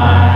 ย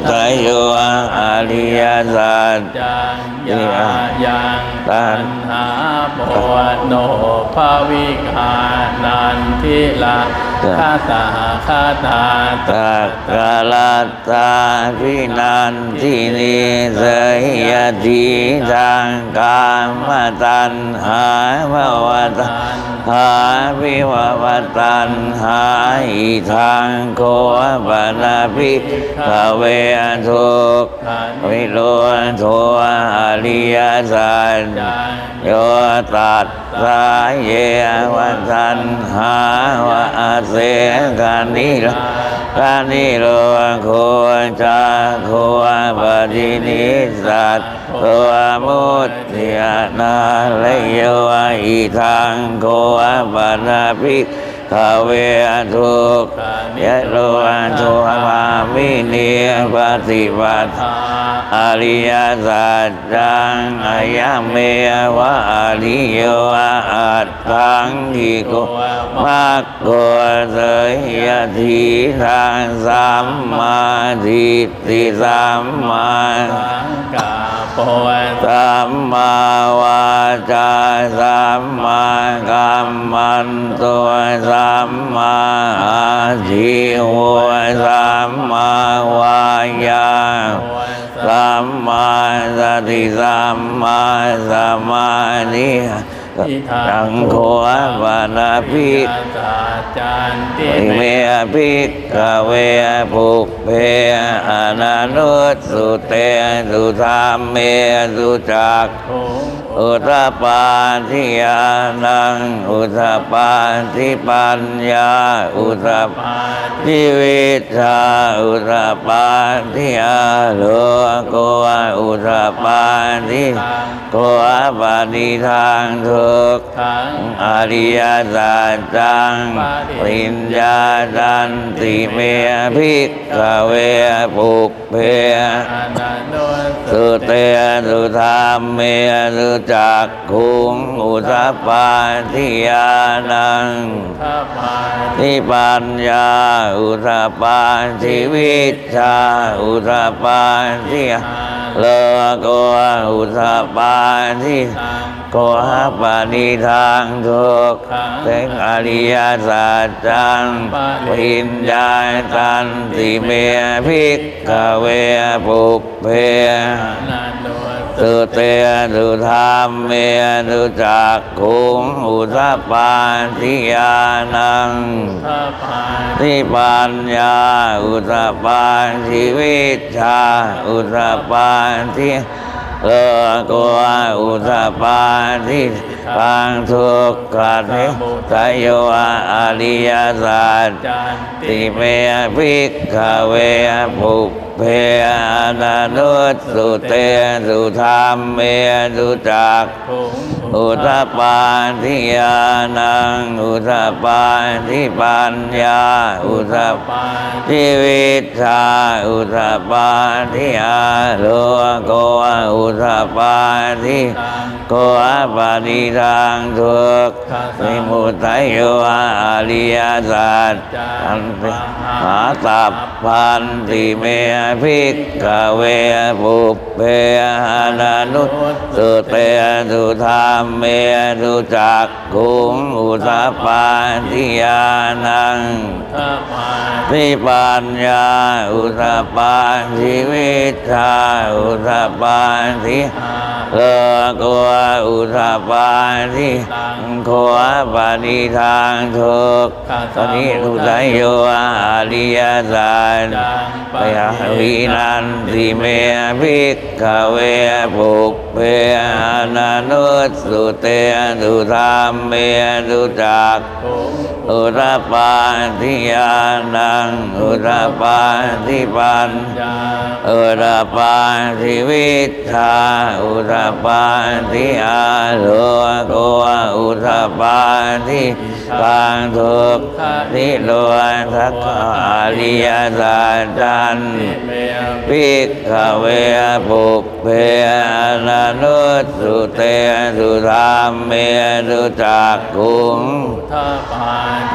สมุมุทัทัยยโยอริยสัจจังยายังตันหาโปโนภาวิกานันทิละคาตาคาตาตักกะลาตาพินันทินิเสยยติจังกามตันหาภวตัน หาวิววตันหาอิทังโคปนาภิกขเวทุกวิโรโทอริยสันโยตัสสาเยวันทันหาวะอาเสกานิโกานิโลโคจาโคปฏินิสัตตัวมุติยานาเลโยอิทังโคปนาภิ กขเวทุกยะโลทุภามิเนียปฏิปัตอริยสัจจังอายเมวะอริโยอัตถังกิโกมัคโกเสยยทีทางสัมมาทิฏฐิสัมมาสังกา โปสัมมาวาจาสัมมากัมมันตัวสัมมาอาชีวสัมมาวายาสัมมาสติสัมมาสมาธิ สังโฆวานาภิยาสาจันติเมภิกขเวภุเพอนานุสสุเตสุธรรมเมสุจักขุงอุตตปาทิยานังอุตตปาทิปัญญา อุตตปปาทิวิชาอุตตปาทิอาโลโกอุตตปาทิโกปานิทางทุกข์ขังอริยสัจจังปิญญาจันติเมภิกขเวปุกเพอานาโนสุเตสุธรรมเมสุจักขุงอุทปปาทิยานังทัพพาทิปัญญาอุทปาทิวิชาอุทปาทิ โลโกอุทปาทิตังโกหปานิทางทุกข์เป็นอริยสัจจังปิญญาตันติเมภิกขเวปุเพนันโสุเตสุธรรมเมสุจักขุงอุทปปาทิยานังทิปัญญา อุทปปาทิวิชา อุทปปาทิ โลกวอุตปาทิปังทุกขติสยโยอริยสัจติเมภิกขเวปุเพอนานุสุเตสุธรรมเมสุจักคง อุทปปาทิยานัง อุทปปาทิปัญญา อุทปปาทิวิชา อุทปปาทิอาโลโกอุทปปาทิโกอาปานิทังทุกข์วิมุตติโยอาริยสัจอันติหาตัพพันติเมภิกขเวปุเพหานานุสุเตสุธรรมเมสุจักขุงอุทปาทิยานังทิปัญญาอุทปาทิวิชาอุทปาทิอาโลกวอุทปาทิโคอาปานิทางทุกข์ปณิทุสัยโยอาริยสัจจังปยาวินันติเมภิกขเวปุกเพอนานุสสุเตสุธรรมเมสุจักคงอุทปาทิยานังอุทปาทิปัญจาอุทปาทิวิชาอุทปาทิอาโลโกอุทปาทิปังทุกขทิโลทักขาริยสัจจันเมภิกขเวปุเพอนานุสสุเตสุธรรมเมสุจักขุง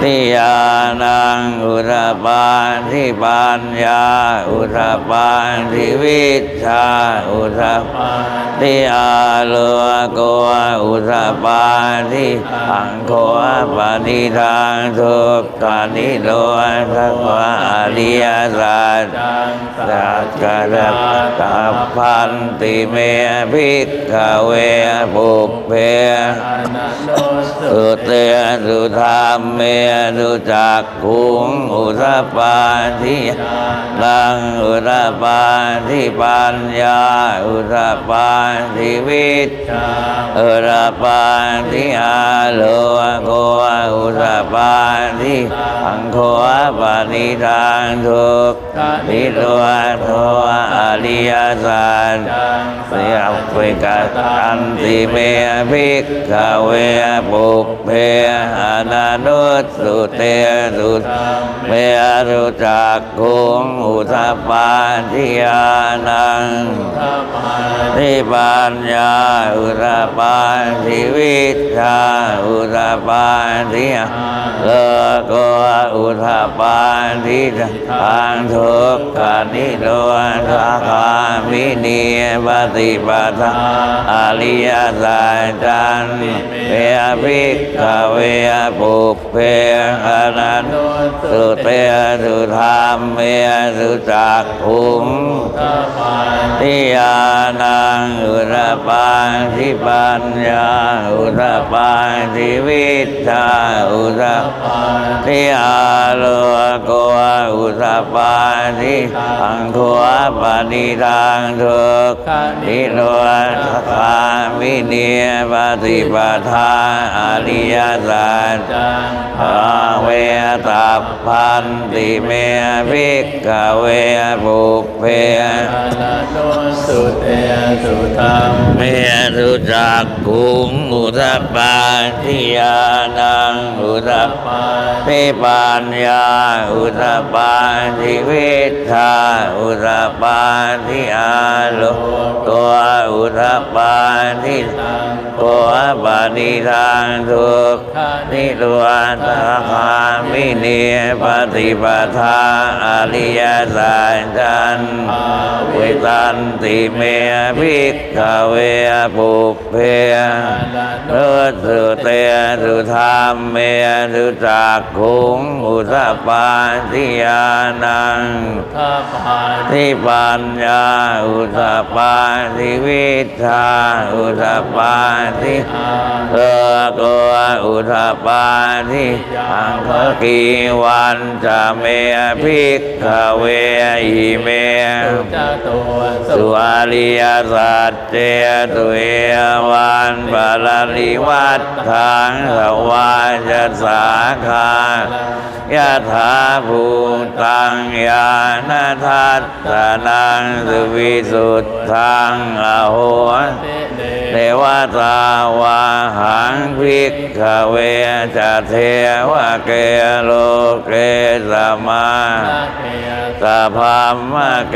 ทิยานังอุทปาทิปัญญา อุทปาทิวิชาอุทปาทิอาโลโกอุทปาทิอังโฆปานิทางทุกขานิโลทักวาอริยสัจจังสัจกรตาพันติเมภิกขเวปุเพอานาโนสุสุเตสุธรรมเมสุจักขุงอุทปาทิลังอุทปาทิปัญญา อุทปาทิวิชจังอุทปาทิอาโลโกอุทปาทิอังโฆปานิทางทุกนิโรธโทอริยสัจจังเสียเวกตันติเมภิกขเวปุเพอานานุสุเตสุเมรุจักขุงอุทปาทิยานังทิปัญญาอุทปาทิวิชาอุทปาทิโลโกอุทปาทิทางทุกขานิโรธาคามินีปฏิปทาอริยสัจจันเวภิกขเวปุเพอนันสุเตสุธรรมเมสุจักขุงทัพพาทิยานังอุรปาทิปัญญาอุรปาทิวิชาอุรปาทิอาโลโกอุรปาทิอังโฆปานิทางทุกนิโรธคามิเนียปฏิปทาอริยสัจจังอาเวตัพพันติเมภิกขเวปุเพอานาโนสุเตสุธรรมเมรุจักขุงอุทปาทิยานังอุทปาปิปัญญาอุทปาทิวิชาอุทปาทิอาโลตัวอุทปาทิสังตัวปานิทางทุกขนิโรธาคามิเนียปฏิปทาอริยสัจจันอาเวเวตายันติเมภิกขเวปุเพนุสุเตสุธรรมเมสุจักขุงอุสปปาทิยานังข้าพาทิปัญญาอุสปปาทิวิชาอุสปปาทิเออโกอุสปปาทิอังคกีวันจะเมภิกขเวอิเมสุจตัวสุอาริยสัจเจตุเอวันบาลลิวัตถังสวาจสาคายะถาภูตังยานทัตตานังสุวิสุทธังอโหติเดเทวตาาวาหังวิกขเวจะเทวเกโลเกสมานาสัพพมมะเก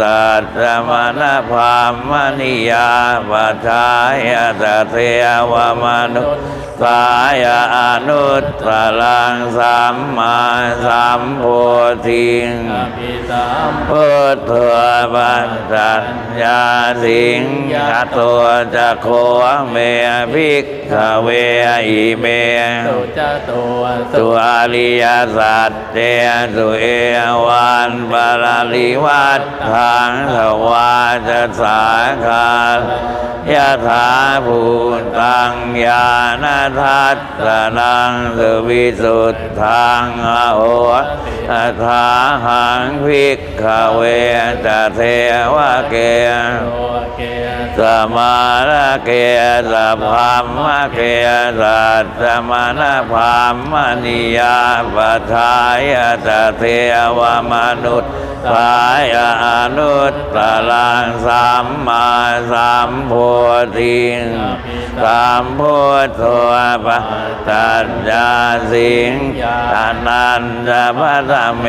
สัตตมณพามมนิยาปัจจายตเทวมนุษย์สายอนุตตรังสัมมาสัมโพธิงอภิสามพุทธปัญจัญญาสิงคตัวจะโคเมภิกขเวอิเมสุจตัวสุอาริยสัจเจสุเอวันปาราลิวัตทางสวาจะสาคายะถาภูตังญาณทัตตานังสุวิสุทธังอโหอถาหังภิกขเวตเทวเก สมาระเกสัพพมมะเกสัตตมณพามมนิยาปัฏฐายตเทวมนุษย์สายอนุตตรังสัมมาสัมโพธิงสัมพุทโธปัจจัญญาสิงอนันตพัทเม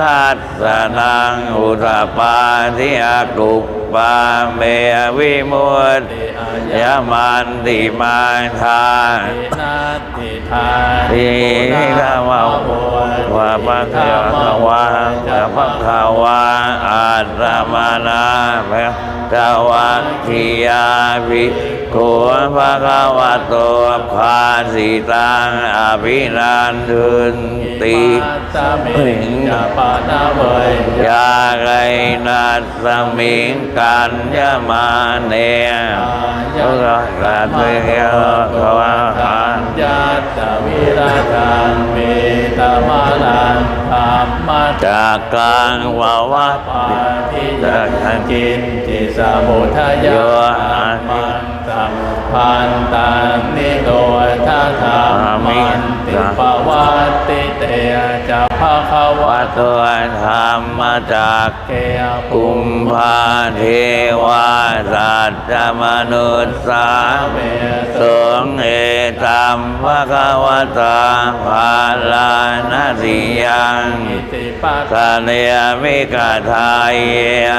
ทัสสนังอุตตปาทิอากุปปาเมวิมุตติติอายยมันติมาทาตินาติทาทีฆาวาวาปัคขาวาจะปัคขาวาอาตมานาภะกวาทิยาภิกขุภะคะวะโตภาสิตังอภินันทุนติสามิงจะปานาเวยยาไกนัสสมิงกันยมาเนยกะเตเยขวาหานยัตตวิราชังเมตมานังธรรมะจากกลางวาวัดปาทิจักกินจิสมุทยามันสัมพันตังนิโรธาธรรมันติปวัติ ภะคะวะวัตัวธรรมมาจากเกยกุมภาเทวาสัตตมนุษย์สาเมสงเอตัมภะคะวะตาภาลานาสิยังติปัสสาเนยมิกาทายอ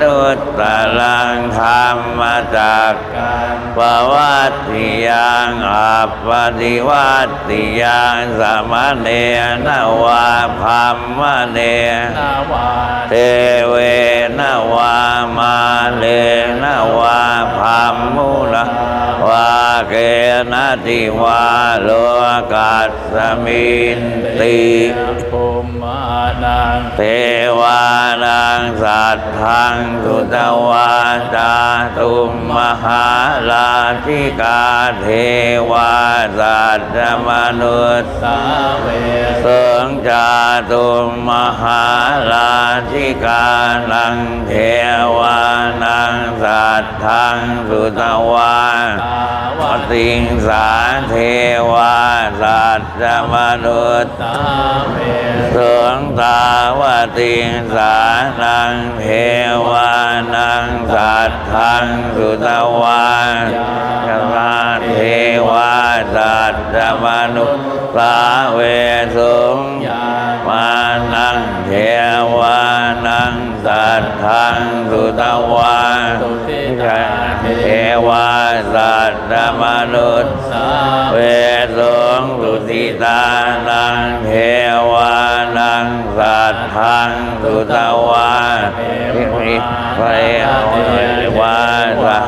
นุตตรังธรรมมาจากการปวัตติยังอัปปฏิวัตติยังสามเณรนวาพัมมเนวาเทเวนวามาเลนวาพัมมุล วาเกนติวาโลกัสสมินติภูมานังเทวานังสัตทังสุตวาจาตุมมหาลาธิกาเทวาสัตตมนุษย์สาเวเสิงจาตุมมหาลาธิกานังเทวานังสัตทังสุตวาสาวัตติงสาเทวาสัตตมนุษย์สาเวสงตาวติงสานังเทวานังสัตทังสุตวาจลาเทวาสัตตมนุษย์สาเวสุงยามานังเทวานังสัตทังสุตวาตุติตา เทวาสัตตมนุษย์เวสงสุติตานังเทวานังสัตทังสุตวาทิมิไพรวาสะ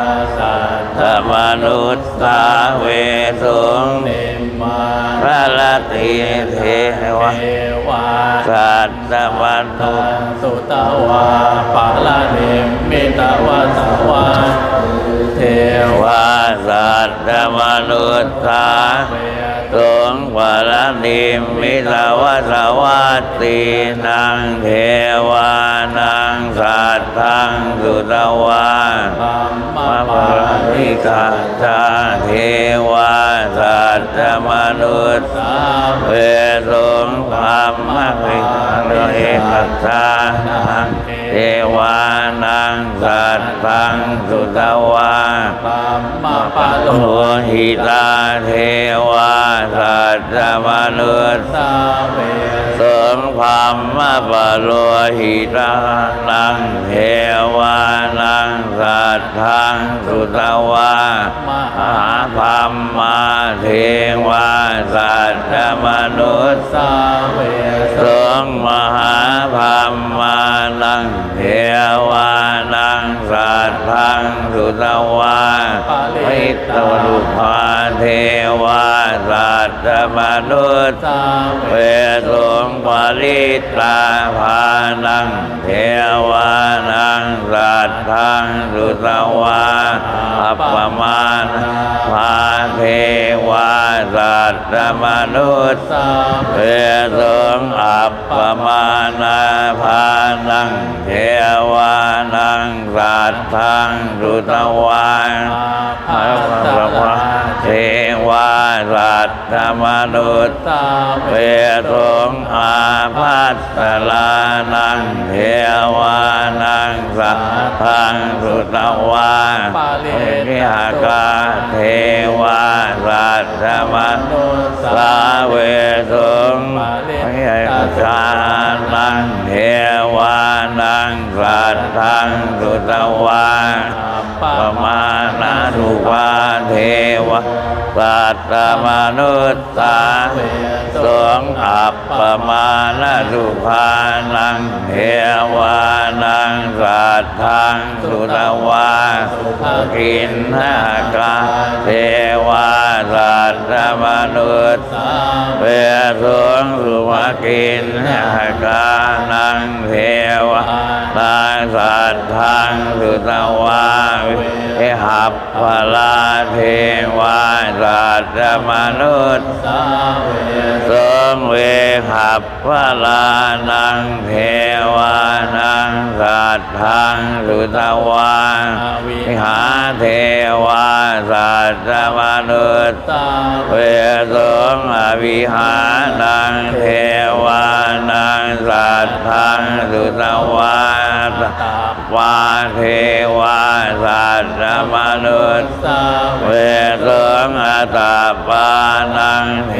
สมนุตตาเวสุงพระลติเทวะเทวาสัตตวันตุตังสุตวาปาลานิมมิตวาสวา ววาสัตตมนุตตาเวสงวรนิมิตวสวัตตีนังเทวานังสัตทังสุตวาธัมะปาปาริกาจาเทวาสัตตมนุษย์สาเวสงธรรมะวิโรเอกตานังเทวา นังสัตทังสุตวาธัมมปาโลโลหิตาเทวาสัตตมนุษย์สาเวสงฆ์พรมะปะโลหิตานังเทวานังสัตทังสุตวามมหาหาพรมมาเทวาสัตตมนุษย์สาเวสงฆ์มหาพรมมานังเทวาานังสัตทังสุตวาวิตตรุภาเทวาสัตตมนุษย์เวเวสงปาริตาภานังเทวานังสัตทังสุตวาอัปปมาณภา ตตมนุษย์สาเวสงอัปปมาณภานังเทวานังสัตทังสุตวาภาอัปสปลามาเท วาสัตตมนุษย์สาเวสงอาภัสสลานังเทวานังสัพพังสุตวาเวนิหากาเทวาสัตตมนุสาเวสงเวสานังเทวานังสัตทังสุตวาปมาณาทุวาเทวะสัตตมนุษย์ตาสงอัปปมาณาทุภานังเทวานังสัตทังสุตวากินหากาเทวาสัตตมนุษย์สาเวสงสุภกินหากานังเทวะ นาสัตทังสุตวาเอหับพลาเทวาสัตตมนุษย์สาเวสงเวหับพลานังเทวานังสัตทังสุตวาวิหาเทวาสัตตมนุษย์สาเวสงอวิหานังเทวานังสัตทังสุตวา ตวาเทวาสัตตมนุษย์สาเวสงอัตาปานังเท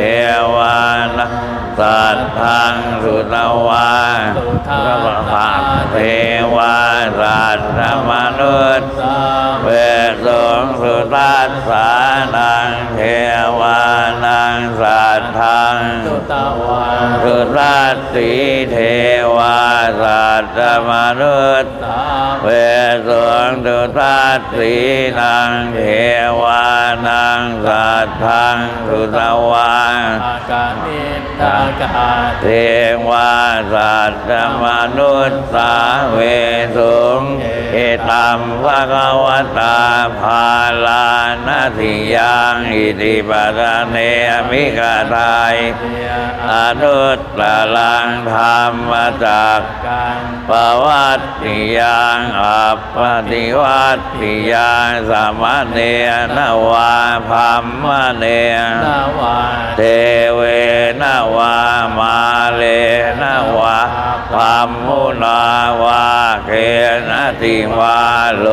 วานังสัตทังสุตวาพระภาเทวาสัตตมนุษย์สาเวสงสุตัสสานังเทวานังสัตทังสุตวา สุตัสสีเทวาสัตตมนุษย์เวสงสุตัสสีนังเทวานังสัตทังสุตวาอาการนิตากาเทวาสัตตมนุษย์สาเวสุงเอตัมภะคะวตาภาลานาทิยังอิติปัสสะเนมิกาทยเทียอนุตตรังธรรมจักการปวัตติยังอัปปติวัตติยังสามเณรวาพัมมเนนาวาเทเวนาวามาเลนาวาพัมมุนาวาเกนติวาโล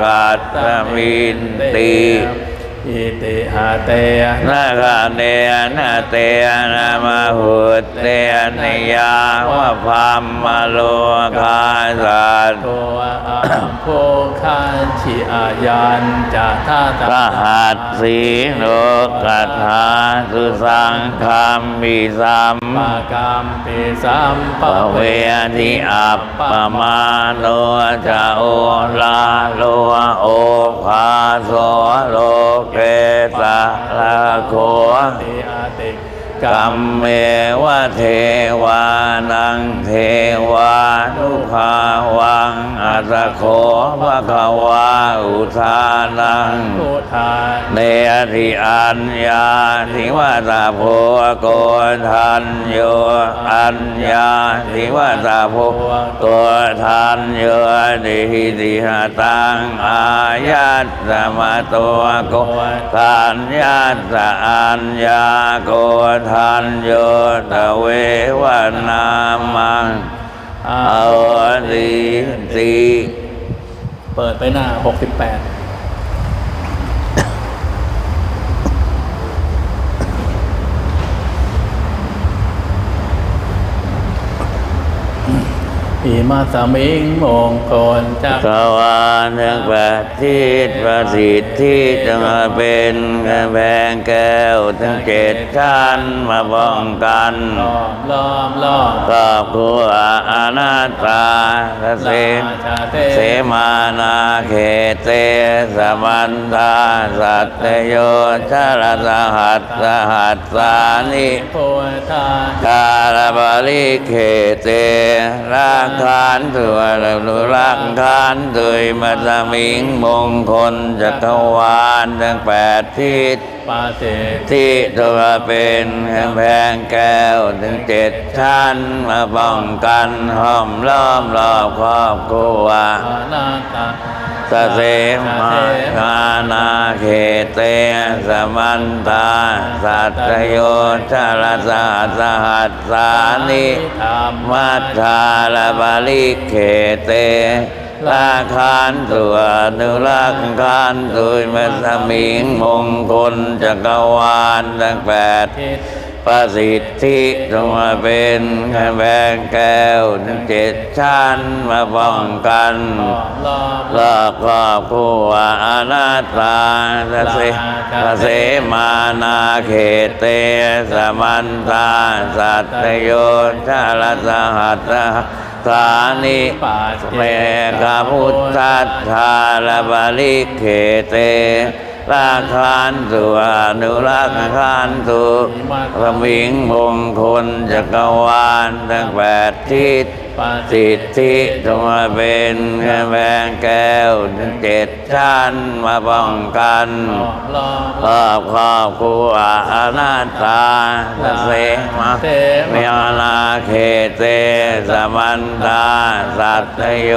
กัตตมินติ อิติหาเตนาคาเนนาเตนามาหุตเตนิยาวะพัมมาโลกาสัตตัวอัมโพคันชิอายันจะท่าตพระหัตถ์สีโลกัฏฐาสุสังคามมิสัมปากรรมปิสัมปปะเวทิอัปปมาโนจะโอลาโลโอภาโสโลเกตะละโคติอาติกัมเมวะเทวานังเทวานุ ภาวังอัตโคภะคะวาอุทานังพุทธาเนอธิอัญญาทิวาตาโพโกทันโยอัญญาทิวาตาโพโกทันโยดิหิติหาตังอายัตสมาตัวโกทันยัตสะอัญญาโกทันโยตะเววนามัง อาเอาดีตีเปิดไปหน้า68 อิมาสมิงมงคลจักกวานทั้งแปดทิศประสิทธิจะมาเป็นกำแพงแก้วทั้งเจ็ดชั้นมาป้องกันล้อมล้อมล้อมครอบครัวอนาตาเสนราชาเทเสมานาเขเตสมันตาสัตโยชรสหัสสหัสสานิโพธากาลบาลิเขเตรักขานตัวรุรักขานตัวมัสมิงมงคลจักรวาลทั้งแปดทิศปาเสที่ตัวเป็นแพงแก้วถึงเจ็ดชั้นมาป้องกันห้อมล้อมรอบครอบครัวนาตา สเสมาคานาเขเตสมันตา สัตโยชรสาสหัสสานิธรรมมัทธาลบาลิเขเตราคานตัวนุรักขานตุยมัสมิงมงคลจักรวาลทั้งแปด ประสิทธิจงมาเป็นแพงแก้วเจ็ดชั้นมาป้องกันลอมรอบครอบครัวอนาตาสเสเสมานาเขเตสมันตาสัตโยชาลสหัสสานิปาเสเมกาพุทธัสธาลบาลิเขเต ราคานสุอนุราคานสุสมิงมงคลจักรวาลทั้งแปดทิศ สิทธิจงมาเป็นกำแพงแก้วเจ็ดชั้นมาป้องกันครอบครอบครัวอนาตาเสมาเมียนาเขเตสมันตาสัตโย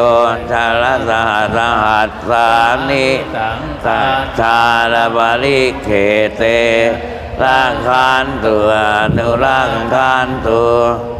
ชาลสหัสหัสสานิสังสัสาจชาลบาลิเขเตร่างคานตัวนุร่างคานตัว